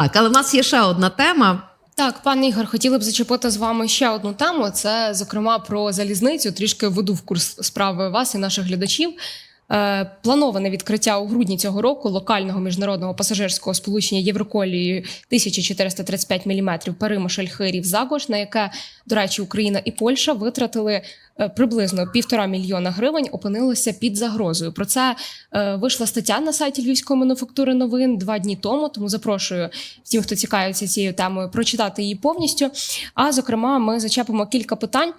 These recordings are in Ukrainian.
Так, але в нас є ще одна тема. Так, пане Ігор, хотіли б зачепити з вами ще одну тему. Це зокрема про залізницю. Трішки введу в курс справи вас і наших глядачів. Е, плановане відкриття у грудні цього року локального міжнародного пасажирського сполучення Євроколією 1435 мм Перимишль Хирів Загош, на яке, до речі, Україна і Польща витратили е, приблизно півтора мільйона гривень, опинилося під загрозою. Про це е, вийшла стаття на сайті Львівської мануфактури новин два дні тому. Тому запрошую всім, хто цікавиться цією темою, прочитати її повністю. А зокрема, ми зачепимо кілька питань.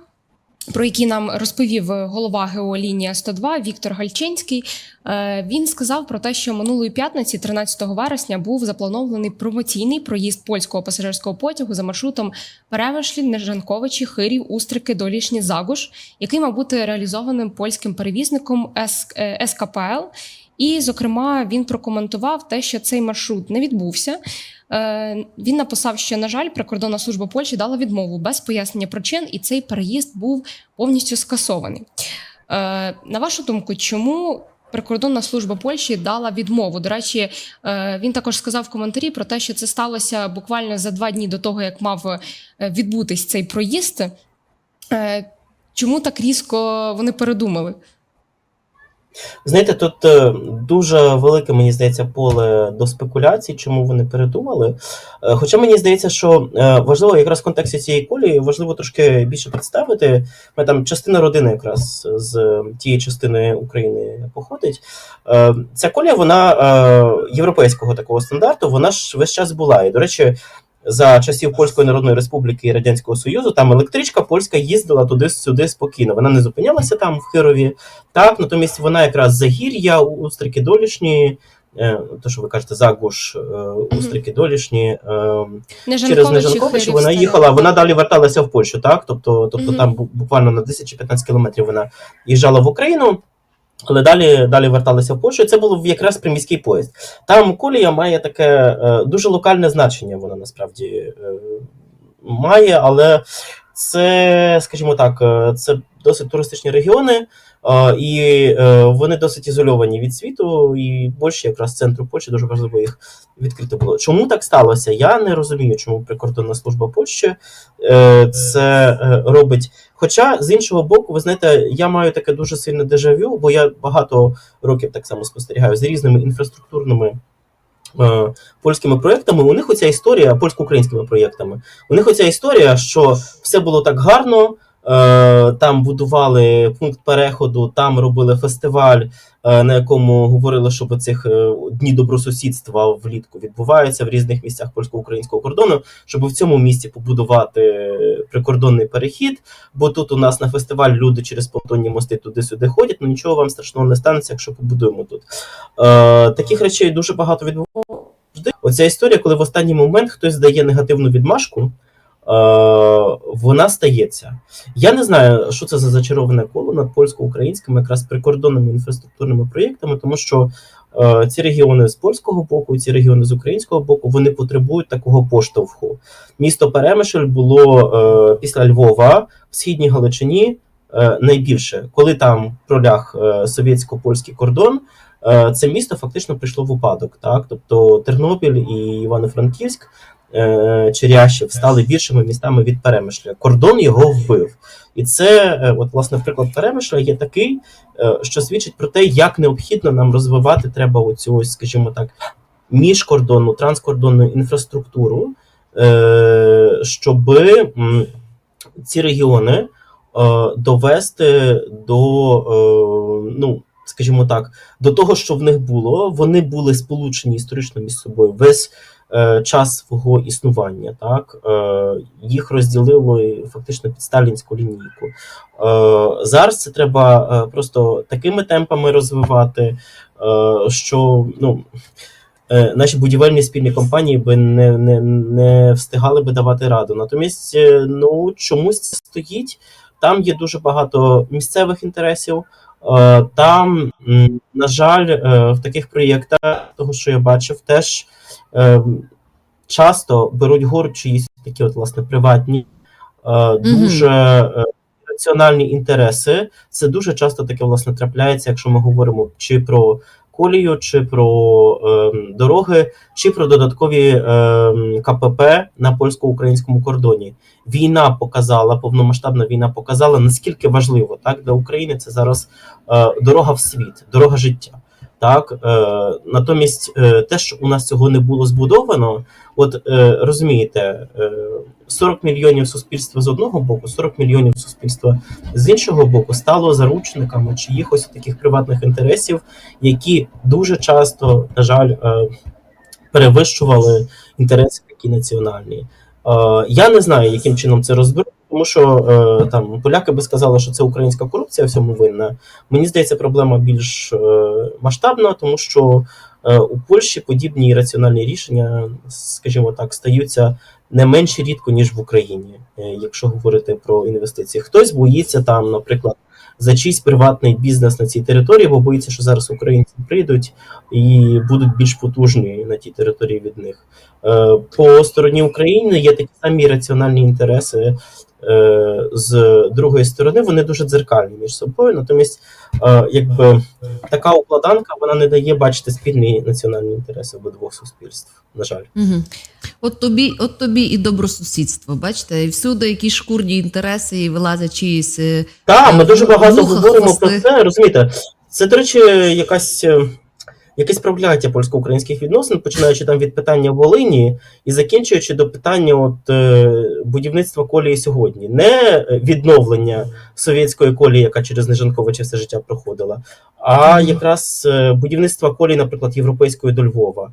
Про які нам розповів голова ГО лінія 102 Віктор Гальчинський. Е, Він сказав про те, що минулої п'ятниці, 13 вересня, був запланований промоційний проїзд польського пасажирського потягу за маршрутом Перемишлі, Нежанковичі, Хирів, Устрики, Долішні, Загуш, який мав бути реалізованим польським перевізником е, СКПЛ. І, зокрема, він прокоментував те, що цей маршрут не відбувся. Е, Він написав, що, на жаль, прикордонна служба Польщі дала відмову без пояснення причин, і цей переїзд був повністю скасований. Е, На вашу думку, чому прикордонна служба Польщі дала відмову? До речі, е, він також сказав в коментарі про те, що це сталося буквально за два дні до того, як мав відбутись цей проїзд. Чому так різко вони передумали? Знаєте, тут е, дуже велике, мені здається, поле до спекуляцій, чому вони передумали. Е, Хоча мені здається, що е, важливо якраз в контексті цієї колії важливо трошки більше представити. Ми там частина родини якраз з тієї частини України походить. Ця колія, вона європейського такого стандарту, вона ж весь час була. І, до речі, за часів Польської Народної Республіки і Радянського Союзу там електричка польська їздила туди-сюди спокійно. Вона не зупинялася там в Хирові. Так, натомість вона якраз загір'я, устрики долішні, е, то що ви кажете, загуш, е, устрики долішні. Е, через Нежанкович вона їхала, вона далі верталася в Польщу, так? Тобто, тобто Мгм. там бу- буквально на 10 чи 15 кілометрів вона їжджала в Україну. Але далі, далі верталися в Польщу. і Це було якраз приміський поїзд. Там колія має таке е, дуже локальне значення. Вона насправді е, має, але це, скажімо так, е, це досить туристичні регіони, і е, вони досить ізольовані від світу, і Польща, якраз центру Польщі, дуже важливо їх відкрити було. Чому так сталося? Я не розумію, чому прикордонна служба Польщі е, це е, робить. Хоча з іншого боку, ви знаєте, я маю таке дуже сильне дежавю, бо я багато років так само спостерігаю за різними інфраструктурними. Польськими проєктами, у них оця історія, польсько-українськими проєктами, у них оця історія, що все було так гарно, там будували пункт переходу, там робили фестиваль, е, на якому говорили, що цих е, дні добросусідства влітку відбуваються в різних місцях польсько-українського кордону, щоб в цьому місці побудувати прикордонний перехід. Бо тут у нас на фестиваль люди через понтонні мости туди-сюди ходять. Ну нічого вам страшного не станеться, якщо побудуємо тут. Е, таких речей дуже багато відбувається. Оця історія, коли в останній момент хтось здає негативну відмашку. Е, Вона стається. Я не знаю, що це за зачароване коло над польсько-українськими якраз прикордонними інфраструктурними проєктами, тому що е, ці регіони з польського боку, ці регіони з українського боку, вони потребують такого поштовху. Місто Перемишль було е, після Львова в східній Галичині найбільше, коли там проляг совєтсько-польський кордон. Це місто фактично прийшло в упадок. Так? Тобто Тернопіль і Івано-Франківськ, Черящів стали більшими містами від Перемишля. Кордон його вбив. І це, е, от, власне, приклад Перемишля є такий, е, що свідчить про те, як необхідно нам розвивати треба оцю, ось, скажімо так, міжкордонну транскордонну інфраструктуру, е, щоб ці регіони е, довести до, е, ну, скажімо так, до того, що в них було, вони були сполучені історично між собою весь е, час свого існування. Так? Е, їх розділило і фактично під сталінську лінійку. Е, зараз це треба е, просто такими темпами розвивати, е, що ну. е, Наші будівельні спільні компанії би не, не, не встигали би давати раду. Натомість, е, ну чомусь це стоїть. Там є дуже багато місцевих інтересів. Е, Там, на жаль, е, в таких проєктах, того, що я бачив, теж е, часто беруть гору чиїсь такі, от, власне, приватні, е, дуже е, раціональні інтереси. Це дуже часто таке, власне, трапляється, якщо ми говоримо чи про колію, чи про е, дороги, чи про додаткові е, КПП на польсько-українському кордоні. Війна показала, повномасштабна війна показала, наскільки важливо так для України це зараз е, дорога в світ, дорога життя. Так, е, натомість, е, те, що у нас цього не було збудовано, от е, розумієте, е, 40 мільйонів суспільства з одного боку, 40 мільйонів суспільства з іншого боку стало заручниками чиїхось таких приватних інтересів, які дуже часто, на жаль, е, перевищували інтереси такі національні. Е, Я не знаю, яким чином це розберуть, тому що е, там поляки би сказали, що це українська корупція всьому винна. Мені здається, проблема більш е, масштабна, тому що е, у Польщі подібні раціональні рішення, скажімо так, стаються не менш рідко, ніж в Україні, е, якщо говорити про інвестиції. Хтось боїться там, наприклад, за чийсь приватний бізнес на цій території, бо боїться, що зараз українці прийдуть і будуть більш потужні на тій території від них. Е, По стороні України є такі самі раціональні інтереси. Е, З другої сторони вони дуже дзеркальні між собою. Натомість, е, якби така укладанка вона не дає бачити спільні національні інтереси обидвох суспільств. На жаль. Угу. От тобі, от тобі і добросусідство, бачите, і всюди якісь шкурні інтереси, і вилазять чиїсь. е, Так, ми дуже багато говоримо про це. Розумієте, це, до речі, якась. Е, Якесь прокляття польсько-українських відносин, починаючи там від питання Волині і закінчуючи до питання от, е, будівництва колії сьогодні. Не відновлення совєтської колії, яка через Нежанковича все життя проходила, а якраз е, будівництва колії, наприклад, європейської до Львова.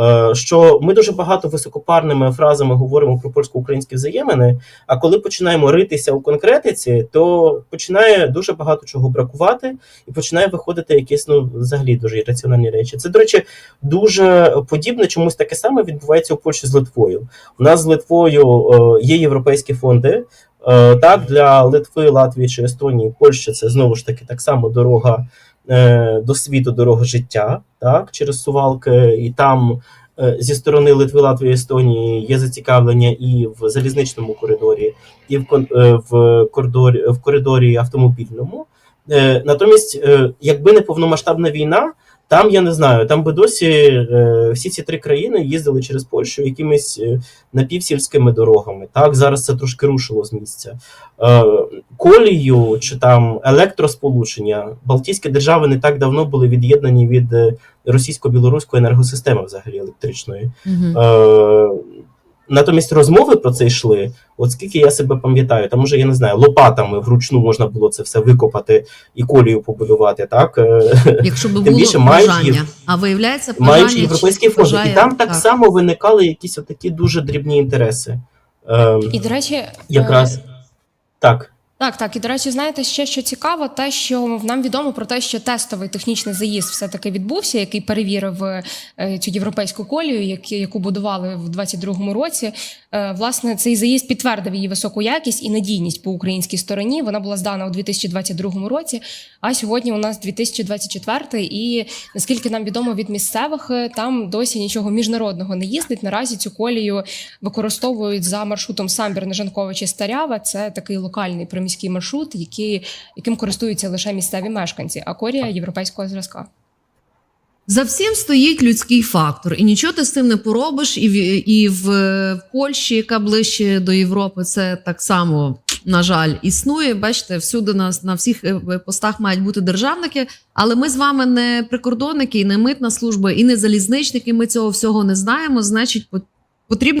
Е, Що ми дуже багато високопарними фразами говоримо про польсько-українські взаємини, а коли починаємо ритися у конкретиці, то починає дуже багато чого бракувати, і починає виходити якісь ну взагалі дуже ірраціональні речі. Це, до речі, дуже подібне чомусь таке саме відбувається у Польщі з Литвою. У нас з Литвою е, є європейські фонди. Е, так, для Литви, Латвії чи Естонії, Польща це знову ж таки так само дорога е, до світу, дорога життя, так, через Сувалки, і там е, зі сторони Литви, Латвії, Естонії є зацікавлення і в залізничному коридорі, і в, е, в, коридорі, в коридорі автомобільному. Е, Натомість, якби не повномасштабна війна, там я не знаю, там би досі е, всі ці три країни їздили через Польщу якимись е, напівсільськими дорогами. Так, зараз це трошки рушило з місця. Е, колію чи там електросполучення Балтійські держави не так давно були від'єднані від російсько-білоруської енергосистеми, взагалі електричної. Угу. Натомість розмови про це йшли. От скільки я себе пам'ятаю, там уже я не знаю, лопатами вручну можна було це все викопати і колію побудувати. Так Е, Якщо би Тим більше мають бажання. їх- А виявляється, бажання маючи європейські фонди, бажає- і там так, само виникали якісь отакі дуже дрібні інтереси. Е, І, до речі, якраз е, так. Так, так. І до речі, знаєте, ще що цікаво, те, що нам відомо про те, що тестовий технічний заїзд все-таки відбувся, який перевірив е, цю європейську колію, яку будували в 22-му році. Е, Власне, цей заїзд підтвердив її високу якість і надійність по українській стороні. Вона була здана у 2022 році. А сьогодні у нас 2024, і наскільки нам відомо від місцевих, е, там досі нічого міжнародного не їздить. Наразі цю колію використовують за маршрутом Самбір Нежанковичі Старява. Це такий локальний приміський маршрут, який, яким користуються лише місцеві мешканці, а корія європейського зразка. За всім стоїть людський фактор, і нічого ти з цим не поробиш. І в, і в, в Польщі, яка ближче до Європи, це так само, на жаль, існує. Бачите, всюди на, на всіх е, постах мають бути державники. Але ми з вами не прикордонники, і не митна служба, і не залізничники. Ми цього всього не знаємо. Значить, по- потрібно.